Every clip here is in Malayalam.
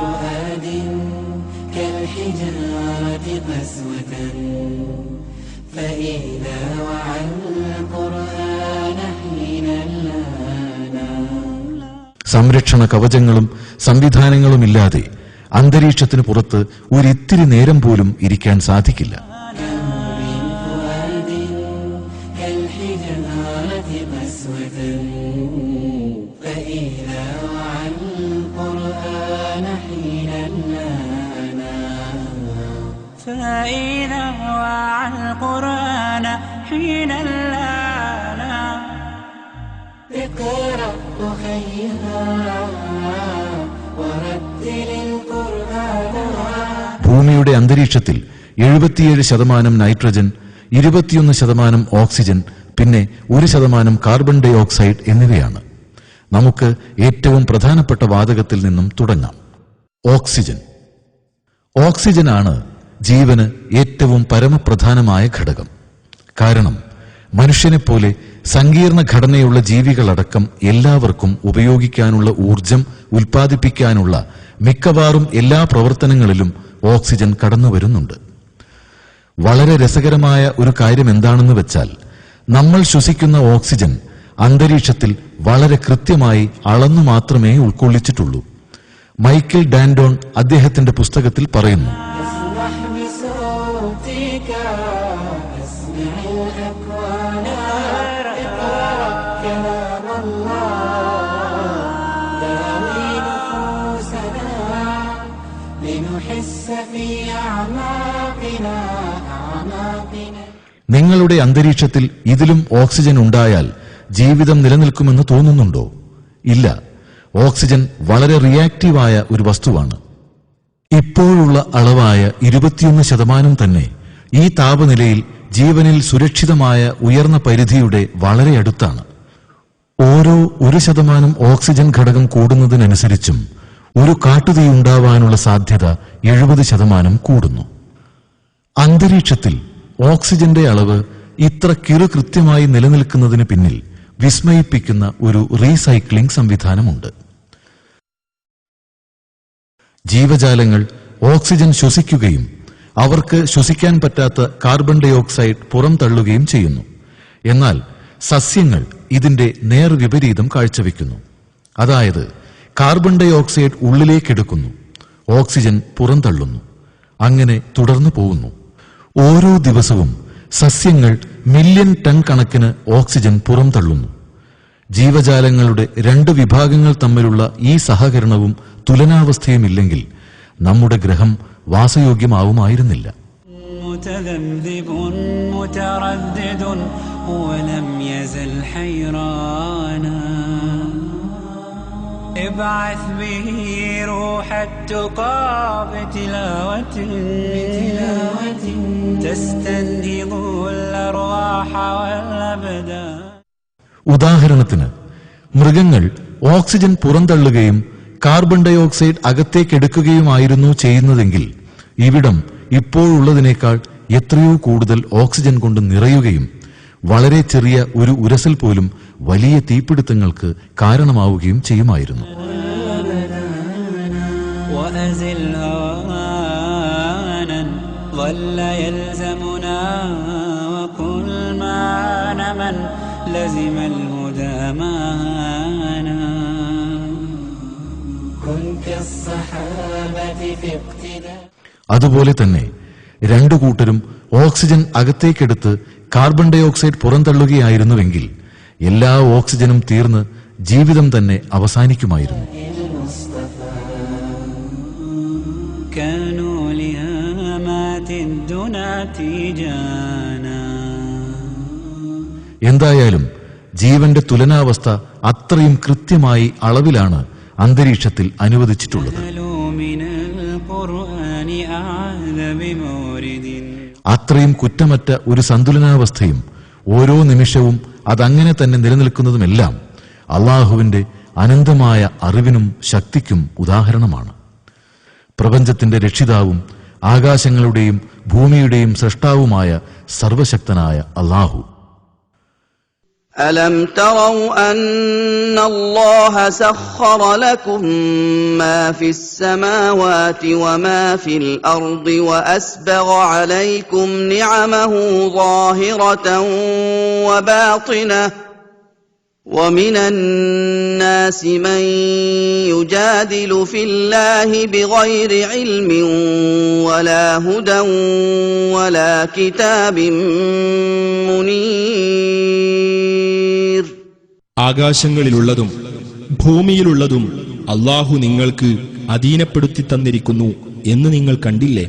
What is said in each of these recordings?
فؤاد كالحجارة قسوة فإذا وعى القرآن حين لانا സംരക്ഷണ കവചങ്ങളും സംവിധാനങ്ങളുമില്ലാതെ അന്തരീക്ഷത്തിന് പുറത്ത് ഒരിത്തിരി നേരം പോലും ഇരിക്കാൻ സാധിക്കില്ല حين لانا اقرأ أخيها ورتل القرآن ഭൂമിയുടെ അന്തരീക്ഷത്തിൽ എഴുപത്തിയേഴ് ശതമാനം നൈട്രജൻ ഇരുപത്തിയൊന്ന് ശതമാനം ഓക്സിജൻ പിന്നെ ഒരു ശതമാനം കാർബൺ ഡൈ ഓക്സൈഡ് എന്നിവയാണ് നമുക്ക് ഏറ്റവും പ്രധാനപ്പെട്ട വാതകത്തിൽ നിന്നും തുടങ്ങാം ഓക്സിജൻ ഓക്സിജനാണ് ജീവന് ഏറ്റവും പരമപ്രധാനമായ ഘടകം കാരണം മനുഷ്യനെപ്പോലെ സങ്കീർണ ഘടനയുള്ള ജീവികളടക്കം എല്ലാവർക്കും ഉപയോഗിക്കാനുള്ള ഊർജം ഉൽപ്പാദിപ്പിക്കാനുള്ള മിക്കവാറും എല്ലാ പ്രവർത്തനങ്ങളിലും ഓക്സിജൻ കടന്നു വരുന്നുണ്ട് വളരെ രസകരമായ ഒരു കാര്യം എന്താണെന്ന് വെച്ചാൽ നമ്മൾ ശ്വസിക്കുന്ന ഓക്സിജൻ അന്തരീക്ഷത്തിൽ വളരെ കൃത്യമായി അളന്നു മാത്രമേ ഉൾക്കൊള്ളിച്ചിട്ടുള്ളൂ. മൈക്കിൾ ഡാൻഡോൺ അദ്ദേഹത്തിന്റെ പുസ്തകത്തിൽ പറയുന്നു നിങ്ങളുടെ അന്തരീക്ഷത്തിൽ ഇതിലും ഓക്സിജൻ ഉണ്ടായാൽ ജീവിതം നിലനിൽക്കുമെന്ന് തോന്നുന്നുണ്ടോ? ഇല്ല. ഓക്സിജൻ വളരെ റിയാക്റ്റീവായ ഒരു വസ്തുവാണ്. ഇപ്പോഴുള്ള അളവായ ഇരുപത്തിയൊന്ന് ശതമാനം തന്നെ ഈ താപനിലയിൽ ജീവനിൽ സുരക്ഷിതമായ ഉയർന്ന പരിധിയുടെ വളരെ അടുത്താണ്. ഓരോ ഒരു ശതമാനം ഓക്സിജൻ ഘടകം കൂടുന്നതിനനുസരിച്ചും ഒരു കാട്ടുതീ ഉണ്ടാവാനുള്ള സാധ്യത എഴുപത് ശതമാനം കൂടുന്നു. അന്തരീക്ഷത്തിൽ ഓക്സിജന്റെ അളവ് ഇത്ര കിറു കൃത്യമായി നിലനിൽക്കുന്നതിന് പിന്നിൽ വിസ്മയിപ്പിക്കുന്ന ഒരു റീസൈക്ലിംഗ് സംവിധാനമുണ്ട്. ജീവജാലങ്ങൾ ഓക്സിജൻ ശ്വസിക്കുകയും അവർക്ക് ശ്വസിക്കാൻ പറ്റാത്ത കാർബൺ ഡൈ ഓക്സൈഡ് പുറംതള്ളുകയും ചെയ്യുന്നു. എന്നാൽ സസ്യങ്ങൾ ഇതിന്റെ നേർവിപരീതം കാഴ്ചവെക്കുന്നു. അതായത് കാർബൺ ഡൈ ഓക്സൈഡ് ഉള്ളിലേക്കെടുക്കുന്നു ഓക്സിജൻ പുറംതള്ളുന്നു അങ്ങനെ തുടർന്നു പോകുന്നു ഓരോ ദിവസവും സസ്യങ്ങൾ മില്യൺ ടൺ കണക്കിന് ഓക്സിജൻ പുറംതള്ളുന്നു ജീവജാലങ്ങളുടെ രണ്ട് വിഭാഗങ്ങൾ തമ്മിലുള്ള ഈ സഹകരണവും തുലനാവസ്ഥയുമില്ലെങ്കിൽ നമ്മുടെ ഗ്രഹം വാസയോഗ്യമാവുമായിരുന്നില്ല متذبذب متردد ولم يزل حيرانا ابعث به روح التقى بتلاوة تلاوة تستنهض الأرواح والأبدان ഉദാഹരണത്തിന് മൃഗങ്ങൾ ഓക്സിജൻ പുറന്തള്ളുകയും കാർബൺ ഡൈ ഓക്സൈഡ് അകത്തേക്കെടുക്കുകയുമായിരുന്നു ചെയ്യുന്നതെങ്കിൽ ഇവിടം ഇപ്പോഴുള്ളതിനേക്കാൾ എത്രയോ കൂടുതൽ ഓക്സിജൻ കൊണ്ട് നിറയുകയും വളരെ ചെറിയ ഒരു ഉരസൽ പോലും വലിയ തീപിടുത്തങ്ങൾക്ക് കാരണമാവുകയും ചെയ്യുമായിരുന്നു. അതുപോലെ തന്നെ രണ്ടു കൂട്ടരും ഓക്സിജൻ അകത്തേക്കെടുത്ത് കാർബൺ ഡൈ ഓക്സൈഡ് പുറന്തള്ളുകയായിരുന്നുവെങ്കിൽ എല്ലാ ഓക്സിജനും തീർന്ന് ജീവിതം തന്നെ അവസാനിക്കുമായിരുന്നു. എന്തായാലും ജീവന്റെ തുലനാവസ്ഥ അത്രയും കൃത്യമായി അളവിലാണ് അന്തരീക്ഷത്തിൽ അനുവദിച്ചിട്ടുള്ളത്. അത്രയും കുറ്റമറ്റ ഒരു സന്തുലനാവസ്ഥയും ഓരോ നിമിഷവും അതങ്ങനെ തന്നെ നിലനിൽക്കുന്നതുമെല്ലാം അള്ളാഹുവിന്റെ അനന്തമായ അറിവിനും ശക്തിക്കും ഉദാഹരണമാണ്. പ്രപഞ്ചത്തിന്റെ രക്ഷിതാവും ആകാശങ്ങളുടെയും ഭൂമിയുടെയും സൃഷ്ടാവുമായ സർവശക്തനായ അള്ളാഹു ألم تروا أن الله سخر لكم ما في السماوات وما في الأرض وأسبغ عليكم نعمه ظاهرة وباطنة ومن الناس من يجادل في الله بغير علم ولا هدى ولا كتاب منير ആകാശങ്ങളിലുള്ളതും ഭൂമിയിലുള്ളതും അള്ളാഹു നിങ്ങൾക്ക് അധീനപ്പെടുത്തി തന്നിരിക്കുന്നു എന്ന് നിങ്ങൾ കണ്ടില്ലേ?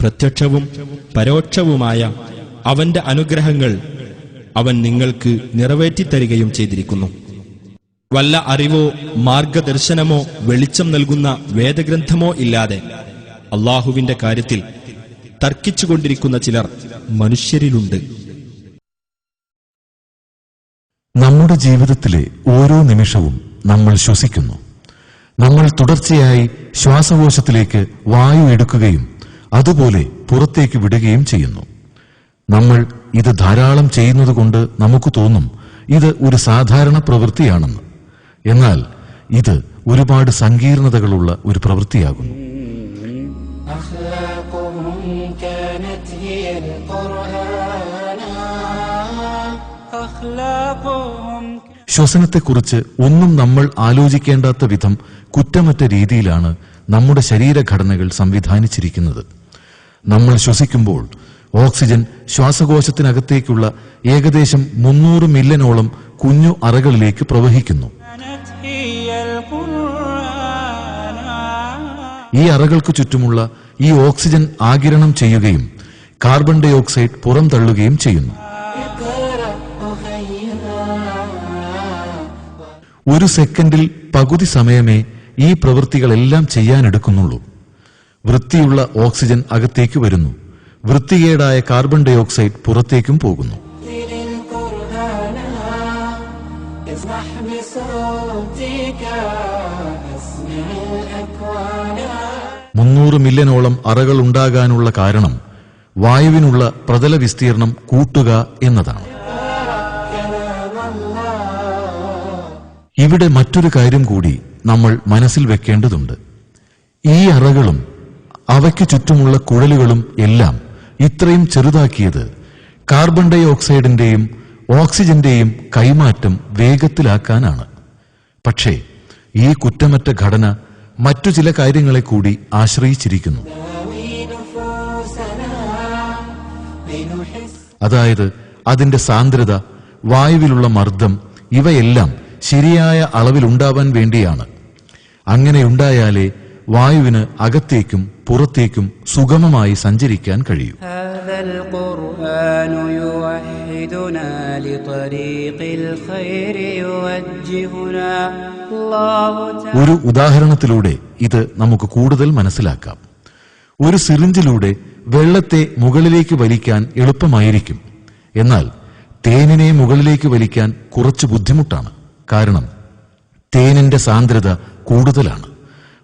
പ്രത്യക്ഷവും പരോക്ഷവുമായ അവന്റെ അനുഗ്രഹങ്ങൾ അവൻ നിങ്ങൾക്ക് നിറവേറ്റിത്തരികയും ചെയ്തിരിക്കുന്നു. വല്ല അറിവോ മാർഗദർശനമോ വെളിച്ചം നൽകുന്ന വേദഗ്രന്ഥമോ ഇല്ലാതെ അള്ളാഹുവിന്റെ കാര്യത്തിൽ തർക്കിച്ചുകൊണ്ടിരിക്കുന്ന ചിലർ മനുഷ്യരിലുണ്ട്. നമ്മുടെ ജീവിതത്തിലെ ഓരോ നിമിഷവും നമ്മൾ ശ്വസിക്കുന്നു നമ്മൾ തുടർച്ചയായി ശ്വാസകോശത്തിലേക്ക് വായു എടുക്കുകയും അതുപോലെ പുറത്തേക്ക് വിടുകയും ചെയ്യുന്നു നമ്മൾ ഇത് ധാരാളം ചെയ്യുന്നതുകൊണ്ട് നമുക്ക് തോന്നും ഇത് ഒരു സാധാരണ പ്രവൃത്തിയാണെന്ന് എന്നാൽ ഇത് ഒരുപാട് സങ്കീർണതകളുള്ള ഒരു പ്രവൃത്തിയാകുന്നു أخلاقهم كانت هي القرآن أخلاقهم ശ്വസനത്തെക്കുറിച്ച് ഒന്നും നമ്മൾ ആലോചിക്കേണ്ടാത്ത വിധം കുറ്റമറ്റ രീതിയിലാണ് നമ്മുടെ ശരീരഘടനകൾ സംവിധാനിച്ചിരിക്കുന്നത്. നമ്മൾ ശ്വസിക്കുമ്പോൾ ഓക്സിജൻ ശ്വാസകോശത്തിനകത്തേക്കുള്ള ഏകദേശം മുന്നൂറ് മില്യനോളം കുഞ്ഞു അറകളിലേക്ക് പ്രവഹിക്കുന്നു. ഈ അറകൾക്ക് ചുറ്റുമുള്ള ഈ ഓക്സിജൻ ആകിരണം ചെയ്യുകയും കാർബൺ ഡൈ ഓക്സൈഡ് പുറംതള്ളുകയും ചെയ്യുന്നു. ഒരു സെക്കൻഡിൽ പകുതി സമയമേ ഈ പ്രവൃത്തികളെല്ലാം ചെയ്യാനെടുക്കുന്നുള്ളൂ. വൃത്തിയുള്ള ഓക്സിജൻ അകത്തേക്ക് വരുന്നു. വൃത്തികേടായ കാർബൺ ഡൈ ഓക്സൈഡ് പുറത്തേക്കും പോകുന്നു. മുന്നൂറ് മില്യനോളം അറകൾ ഉണ്ടാകാനുള്ള കാരണം വായുവിനുള്ള പ്രതല വിസ്തീർണം കൂട്ടുക എന്നതാണ്. ഇവിടെ മറ്റൊരു കാര്യം കൂടി നമ്മൾ മനസ്സിൽ വെക്കേണ്ടതുണ്ട്. ഈ അറകളും അവയ്ക്ക് ചുറ്റുമുള്ള കുഴലുകളും എല്ലാം ഇത്രയും ചെറുതാക്കിയത് കാർബൺ ഡൈ ഓക്സൈഡിന്റെയും ഓക്സിജന്റെയും കൈമാറ്റം വേഗത്തിലാക്കാനാണ്. പക്ഷേ ഈ കുറ്റമറ്റ ഘടന മറ്റു ചില കാര്യങ്ങളെ കൂടി ആശ്രയിച്ചിരിക്കുന്നു. അതായത് അതിന്റെ സാന്ദ്രത വായുവിലുള്ള മർദ്ദം ഇവയെല്ലാം ശരിയായ അളവിലുണ്ടാവാൻ വേണ്ടിയാണ്. അങ്ങനെ ഉണ്ടായാലേ വായുവിന് അകത്തേക്കും പുറത്തേക്കും സുഗമമായി സഞ്ചരിക്കാൻ കഴിയൂ. ഒരു ഉദാഹരണത്തിലൂടെ ഇത് നമുക്ക് കൂടുതൽ മനസ്സിലാക്കാം. ഒരു സിറിഞ്ചിലൂടെ വെള്ളത്തെ മുകളിലേക്ക് വലിക്കാൻ എളുപ്പമായിരിക്കും. എന്നാൽ തേനിനെ മുകളിലേക്ക് വലിക്കാൻ കുറച്ച് ബുദ്ധിമുട്ടാണ്. കാരണം തേനിന്റെ സാന്ദ്രത കൂടുതലാണ്.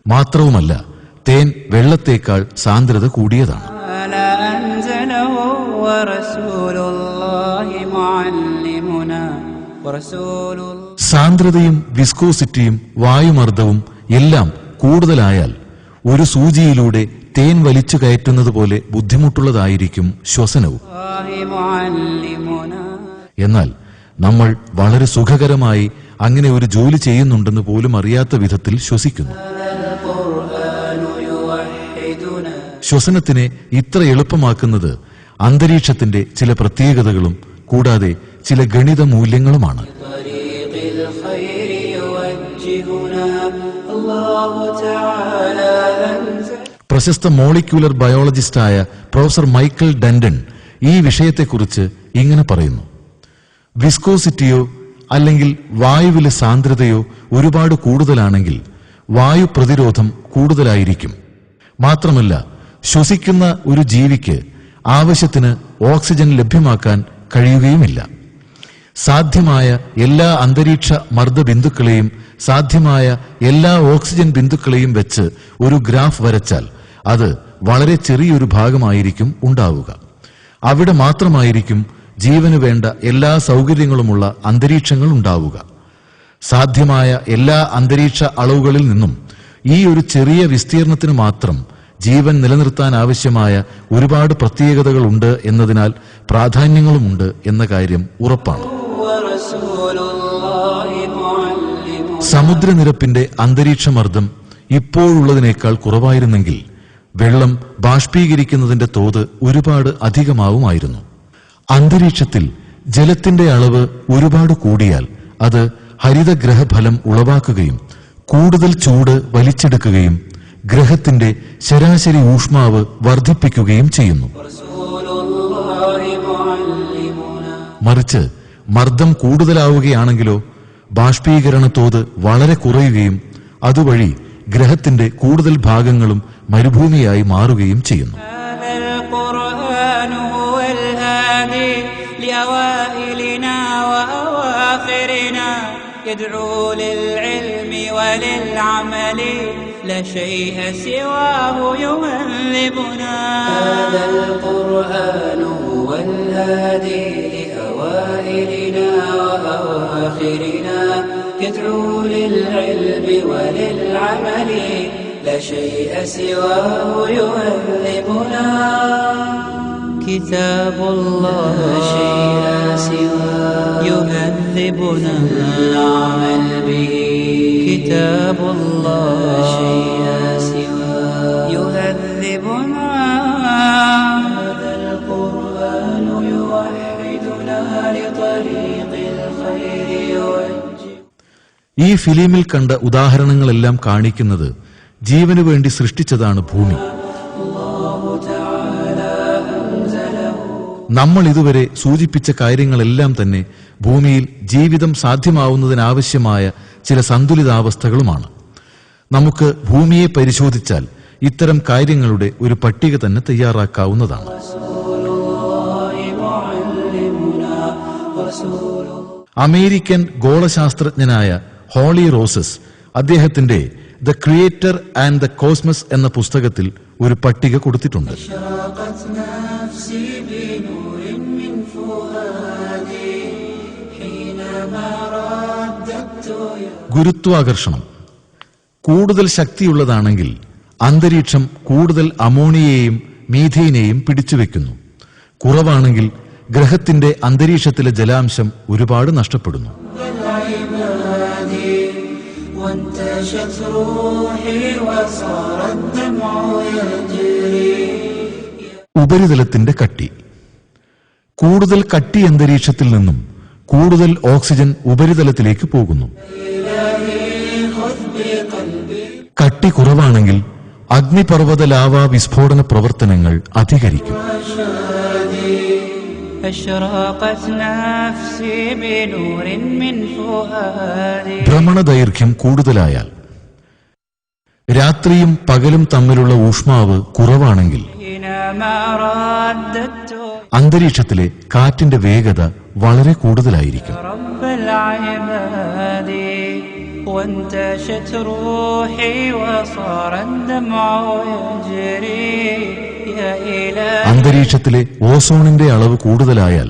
മാത്രവുമല്ല തേൻ വെള്ളത്തേക്കാൾ സാന്ദ്രത കൂടിയതാണ്. സാന്ദ്രതയും വിസ്കോസിറ്റിയും വായുമർദ്ദവും എല്ലാം കൂടുതലായാൽ ഒരു സൂചിയിലൂടെ തേൻ വലിച്ചു കയറ്റുന്നത് പോലെ ബുദ്ധിമുട്ടുള്ളതായിരിക്കും ശ്വസനവും. എന്നാൽ നമ്മൾ വളരെ സുഖകരമായി അങ്ങനെ ഒരു ജോലി ചെയ്യുന്നുണ്ടെന്ന് പോലും അറിയാത്ത വിധത്തിൽ ശ്വസിക്കുന്നു. ശ്വസനത്തിനെ ഇത്ര എളുപ്പമാക്കുന്നത് അന്തരീക്ഷത്തിന്റെ ചില പ്രത്യേകതകളും കൂടാതെ ചില ഗണിത മൂല്യങ്ങളുമാണ്. പ്രശസ്ത മോളിക്യൂലർ ബയോളജിസ്റ്റായ പ്രൊഫസർ മൈക്കിൾ ഡൻഡൻ ഈ വിഷയത്തെക്കുറിച്ച് ഇങ്ങനെ പറയുന്നു. വിസ്കോസിറ്റിയോ അല്ലെങ്കിൽ വായുവിലെ സാന്ദ്രതയോ ഒരുപാട് കൂടുതലാണെങ്കിൽ വായു പ്രതിരോധം കൂടുതലായിരിക്കും. മാത്രമല്ല ശ്വസിക്കുന്ന ഒരു ജീവിക്ക് ആവശ്യത്തിന് ഓക്സിജൻ ലഭ്യമാക്കാൻ കഴിയുകയുമില്ല. സാധ്യമായ എല്ലാ അന്തരീക്ഷ മർദ്ദ ബിന്ദുക്കളെയും സാധ്യമായ എല്ലാ ഓക്സിജൻ ബിന്ദുക്കളെയും വെച്ച് ഒരു ഗ്രാഫ് വരച്ചാൽ അത് വളരെ ചെറിയൊരു ഭാഗമായിരിക്കും ഉണ്ടാവുക. അവിടെ മാത്രമായിരിക്കും ജീവന് വേണ്ട എല്ലാ സൗകര്യങ്ങളുമുള്ള അന്തരീക്ഷങ്ങൾ ഉണ്ടാവുക. സാധ്യമായ എല്ലാ അന്തരീക്ഷ അളവുകളിൽ നിന്നും ഈ ഒരു ചെറിയ വിസ്തീർണത്തിന് മാത്രം ജീവൻ നിലനിർത്താൻ ആവശ്യമായ ഒരുപാട് പ്രത്യേകതകൾ ഉണ്ട് എന്നതിനാൽ പ്രാധാന്യങ്ങളുമുണ്ട് എന്ന കാര്യം ഉറപ്പാണ്. സമുദ്രനിരപ്പിന്റെ അന്തരീക്ഷമർദ്ദം ഇപ്പോഴുള്ളതിനേക്കാൾ കുറവായിരുന്നെങ്കിൽ വെള്ളം ബാഷ്പീകരിക്കുന്നതിന്റെ തോത് ഒരുപാട് അധികമാവുമായിരുന്നു. അന്തരീക്ഷത്തിൽ ജലത്തിന്റെ അളവ് ഒരുപാട് കൂടിയാൽ അത് ഹരിതഗ്രഹഫലം ഉളവാക്കുകയും കൂടുതൽ ചൂട് വലിച്ചെടുക്കുകയും ഗ്രഹത്തിന്റെ ശരാശരി ഊഷ്മാവ് വർദ്ധിപ്പിക്കുകയും ചെയ്യുന്നു. മറിച്ച് മർദ്ദം കൂടുതലാവുകയാണെങ്കിലോ ബാഷ്പീകരണ തോത് വളരെ കുറയുകയും അതുവഴി ഗ്രഹത്തിന്റെ കൂടുതൽ ഭാഗങ്ങളും മരുഭൂമിയായി മാറുകയും ചെയ്യുന്നു. لأوائلنا وأواخرنا. يدعو للعلم وللعمل لا شيء سواه يهذبنا هذا القرآن هو الهادي لأوائلنا وأواخرنا. يدعو للعلم وللعمل لا شيء سواه يهذبنا كتاب الله لا شيء سواه يهذبنا العمل به كتاب الله لا شيء سواه يهذبنا هذا القرآن يوحدنا لطريق الخير يوجه ഈ ഫിലിമിൽ കണ്ട ഉദാഹരണങ്ങളെല്ലാം കാണിക്കുന്നത് ജീവനു വേണ്ടി സൃഷ്ടിച്ചതാണ് ഭൂമി നമ്മൾ ഇതുവരെ സൂചിപ്പിച്ച കാര്യങ്ങളെല്ലാം തന്നെ ഭൂമിയിൽ ജീവിതം സാധ്യമാവുന്നതിനാവശ്യമായ ചില സന്തുലിതാവസ്ഥകളുമാണ്. നമുക്ക് ഭൂമിയെ പരിശോധിച്ചാൽ ഇത്തരം കാര്യങ്ങളുടെ ഒരു പട്ടിക തന്നെ തയ്യാറാക്കാവുന്നതാണ്. അമേരിക്കൻ ഗോളശാസ്ത്രജ്ഞനായ ഹോളി റോസസ് അദ്ദേഹത്തിന്റെ the creator and the cosmos എന്ന പുസ്തകത്തിൽ ഒരു പട്ടിക കൊടുത്തിട്ടുണ്ട്. ഗുരുത്വാകർഷണം. കൂടുതൽ ശക്തിയുള്ളതാണെങ്കിൽ അന്തരീക്ഷം കൂടുതൽ അമോണിയയെയും മീഥേനെയും പിടിച്ചുവെക്കുന്നു കുറവാണെങ്കിൽ ഗ്രഹത്തിന്റെ അന്തരീക്ഷത്തിലെ ജലാംശം ഒരുപാട് നഷ്ടപ്പെടുന്നു. ഉപരിതലത്തിന്റെ കട്ടി. കൂടുതൽ കട്ടി അന്തരീക്ഷത്തിൽ നിന്നും കൂടുതൽ ഓക്സിജൻ ഉപരിതലത്തിലേക്ക് പോകുന്നു. കട്ടി കുറവാണെങ്കിൽ അഗ്നിപർവത ലാവ വിസ്ഫോടന പ്രവർത്തനങ്ങൾ അധികരിക്കും. ഭ്രമണദൈർഘ്യം കൂടുതലായാൽ രാത്രിയും പകലും തമ്മിലുള്ള ഊഷ്മാവ് കുറവാണെങ്കിൽ അന്തരീക്ഷത്തിലെ കാറ്റിന്റെ വേഗത വളരെ കൂടുതലായിരിക്കും. وانتشت روحي وصار الدمع يجري يا إلهي അന്തരീക്ഷത്തിലെ ഓസോണിന്റെ അളവ് കൂടുതലായാൽ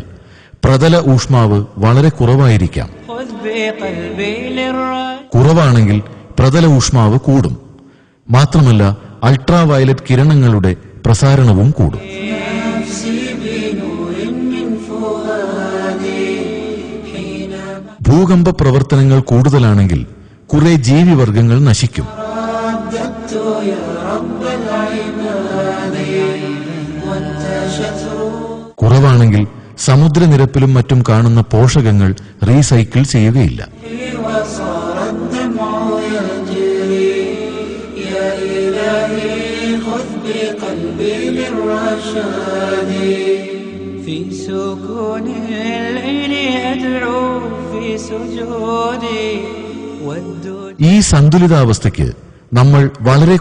പ്രതല ഊഷ്മാവ് വളരെ കുറവായിരിക്കാം خذ بقلبي للرجل കുറവാണെങ്കിൽ പ്രതല ഊഷ്മാവ് കൂടും മാത്രമല്ല അൾട്രാ വയലറ്റ് കിരണങ്ങളുടെ പ്രസാരണവും കൂടും ഭൂകമ്പ പ്രവർത്തനങ്ങൾ കൂടുതലാണെങ്കിൽ കുറെ ജീവിവർഗങ്ങൾ നശിക്കും കുറവാണെങ്കിൽ സമുദ്രനിരപ്പിലും മറ്റും കാണുന്ന പോഷകങ്ങൾ റീസൈക്കിൾ ചെയ്യുകയില്ല وصار الدمع يجري يا إلهي خذ بقلبي للرشاد في سكون الليل أدعو في سجودي والدنيا ഈ സന്തുലിതാവസ്ഥയ്ക്ക് നമ്മൾ വളരെ